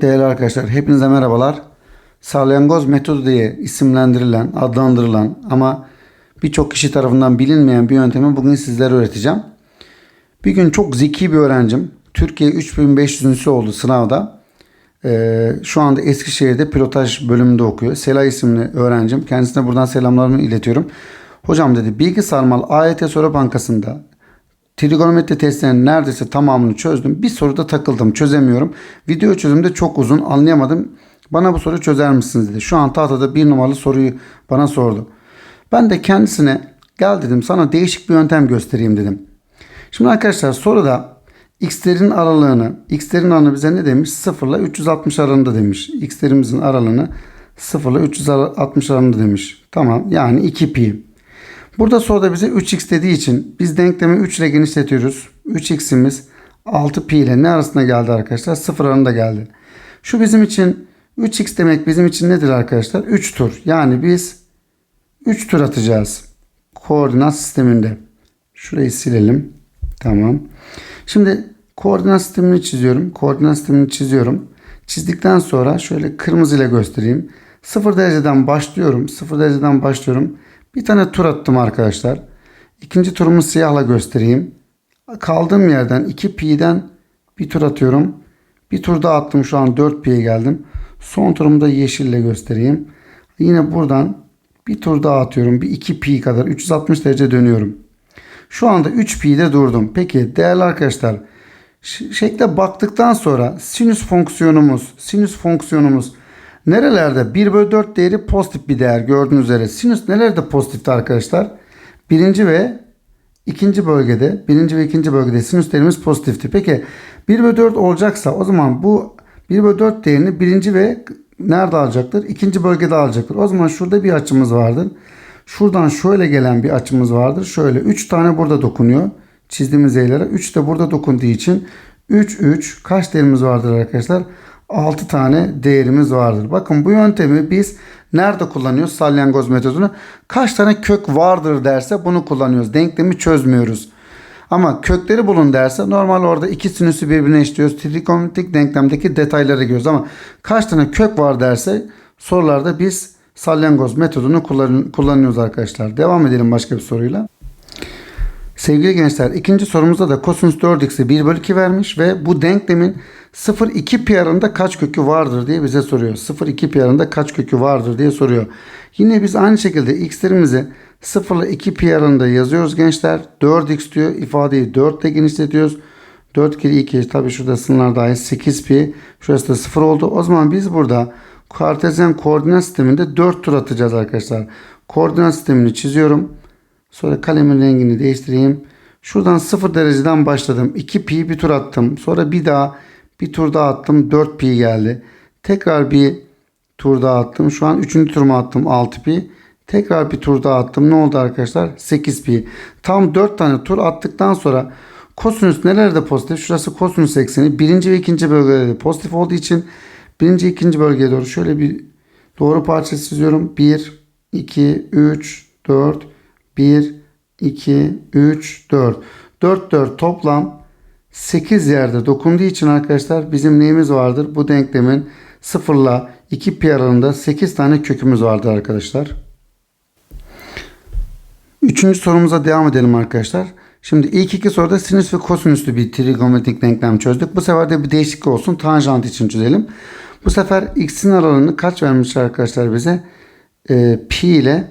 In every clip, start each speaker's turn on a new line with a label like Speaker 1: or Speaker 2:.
Speaker 1: Değerli arkadaşlar hepinize merhabalar. Salyangoz metodu diye isimlendirilen, adlandırılan ama birçok kişi tarafından bilinmeyen bir yöntemi bugün sizlere öğreteceğim. Bir gün çok zeki bir öğrencim. Türkiye 3500'üncüsü oldu sınavda. Ee, şu anda Eskişehir'de pilotaj bölümünde okuyor. Sela isimli öğrencim. Kendisine buradan selamlarımı iletiyorum. Hocam dedi bilgi sarmal AYT soru bankasında Trigonometri testlerinin neredeyse tamamını çözdüm. Bir soruda takıldım. Çözemiyorum. Video çözümde çok uzun. Anlayamadım. Bana bu soruyu çözer misiniz dedi. Şu an tahtada bir numaralı soruyu bana sordu. Ben de kendisine gel dedim sana değişik bir yöntem göstereyim dedim. Şimdi arkadaşlar soruda x'lerin aralığını, x'lerin aralığını bize ne demiş? 0 ile 360 aralığında demiş. x'lerimizin aralığını 0 ile 360 aralığında demiş. Tamam yani 2 pi. Burada soruda bize 3x dediği için biz denklemi 3 ile genişletiyoruz. 3x'imiz 6 pi ile ne arasında geldi arkadaşlar? 0 arasında geldi. Şu bizim için 3x demek bizim için nedir arkadaşlar? 3 tur. Yani biz 3 tur atacağız. Koordinat sisteminde. Şurayı silelim. Tamam. Şimdi koordinat sistemini çiziyorum. Koordinat sistemini çiziyorum. Çizdikten sonra şöyle kırmızı ile göstereyim. 0 dereceden başlıyorum. 0 dereceden başlıyorum. Bir tane tur attım arkadaşlar. İkinci turumu siyahla göstereyim. Kaldığım yerden 2 pi'den bir tur atıyorum. Bir tur daha attım şu an 4 pi'ye geldim. Son turumu da yeşille göstereyim. Yine buradan bir tur daha atıyorum. Bir 2 pi kadar 360 derece dönüyorum. Şu anda 3 pi'de durdum. Peki değerli arkadaşlar şekle baktıktan sonra sinüs fonksiyonumuz sinüs fonksiyonumuz Nerelerde 1 bölü 4 değeri pozitif bir değer gördüğünüz üzere. Sinüs nelerde pozitifti arkadaşlar? Birinci ve ikinci bölgede, birinci ve ikinci bölgede sinüs değerimiz pozitifti. Peki 1 bölü 4 olacaksa o zaman bu 1 bölü 4 değerini birinci ve nerede alacaktır? İkinci bölgede alacaktır. O zaman şurada bir açımız vardır. Şuradan şöyle gelen bir açımız vardır. Şöyle 3 tane burada dokunuyor. Çizdiğimiz eylere 3 de burada dokunduğu için 3 3 kaç değerimiz vardır arkadaşlar? 6 tane değerimiz vardır. Bakın bu yöntemi biz nerede kullanıyoruz? Salyangoz metodunu. Kaç tane kök vardır derse bunu kullanıyoruz. Denklemi çözmüyoruz. Ama kökleri bulun derse normal orada iki sinüsü birbirine eşliyoruz. Trigonometrik denklemdeki detayları görüyoruz. Ama kaç tane kök var derse sorularda biz salyangoz metodunu kullanıyoruz arkadaşlar. Devam edelim başka bir soruyla. Sevgili gençler ikinci sorumuzda da kosinüs 4x'i 1 bölü 2 vermiş ve bu denklemin 0-2 pi arasında kaç kökü vardır diye bize soruyor. 0-2 pi arasında kaç kökü vardır diye soruyor. Yine biz aynı şekilde x'lerimizi 0 ile 2 pi arasında yazıyoruz gençler. 4x diyor ifadeyi 4 ile genişletiyoruz. 4 kere 2 tabi şurada sınırlar dahil 8 pi. Şurası da 0 oldu. O zaman biz burada kartezyen koordinat sisteminde 4 tur atacağız arkadaşlar. Koordinat sistemini çiziyorum. Sonra kalemin rengini değiştireyim. Şuradan 0 dereceden başladım. 2 pi bir tur attım. Sonra bir daha bir tur daha attım. 4 pi geldi. Tekrar bir tur daha attım. Şu an 3. turumu attım 6 pi. Tekrar bir tur daha attım. Ne oldu arkadaşlar? 8 pi. Tam 4 tane tur attıktan sonra kosinüs nelerde pozitif? Şurası kosinüs ekseni. Birinci ve ikinci bölgelerde pozitif olduğu için birinci ikinci bölgeye doğru şöyle bir doğru parça çiziyorum. 1, 2, 3, 4, 1, 2, 3, 4. 4, 4 toplam 8 yerde dokunduğu için arkadaşlar bizim neyimiz vardır? Bu denklemin 0 ile 2 pi aralığında 8 tane kökümüz vardır arkadaşlar. Üçüncü sorumuza devam edelim arkadaşlar. Şimdi ilk iki soruda sinüs ve kosinüslü bir trigonometrik denklem çözdük. Bu sefer de bir değişiklik olsun. Tanjant için çözelim. Bu sefer x'in aralığını kaç vermiş arkadaşlar bize? E, pi ile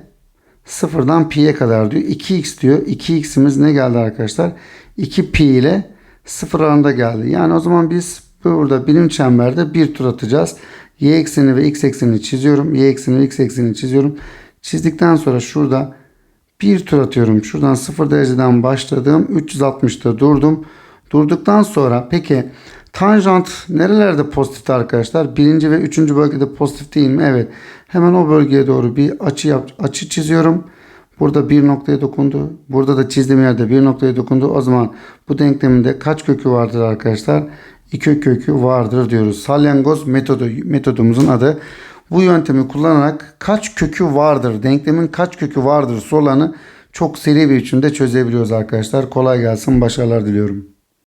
Speaker 1: sıfırdan pi'ye kadar diyor. 2x diyor. 2x'imiz ne geldi arkadaşlar? 2 pi ile 0 arasında geldi. Yani o zaman biz burada birim çemberde bir tur atacağız. Y ekseni ve x eksenini çiziyorum. Y ekseni ve x eksenini çiziyorum. Çizdikten sonra şurada bir tur atıyorum. Şuradan 0 dereceden başladım. 360'da durdum. Durduktan sonra peki tanjant nerelerde pozitifti arkadaşlar? Birinci ve üçüncü bölgede pozitif değil mi? Evet. Hemen o bölgeye doğru bir açı yap, açı çiziyorum. Burada bir noktaya dokundu. Burada da çizdiğim yerde bir noktaya dokundu. O zaman bu denkleminde kaç kökü vardır arkadaşlar? İki kökü vardır diyoruz. Salyangoz metodu metodumuzun adı. Bu yöntemi kullanarak kaç kökü vardır, denklemin kaç kökü vardır sorularını çok seri bir biçimde çözebiliyoruz arkadaşlar. Kolay gelsin, başarılar diliyorum.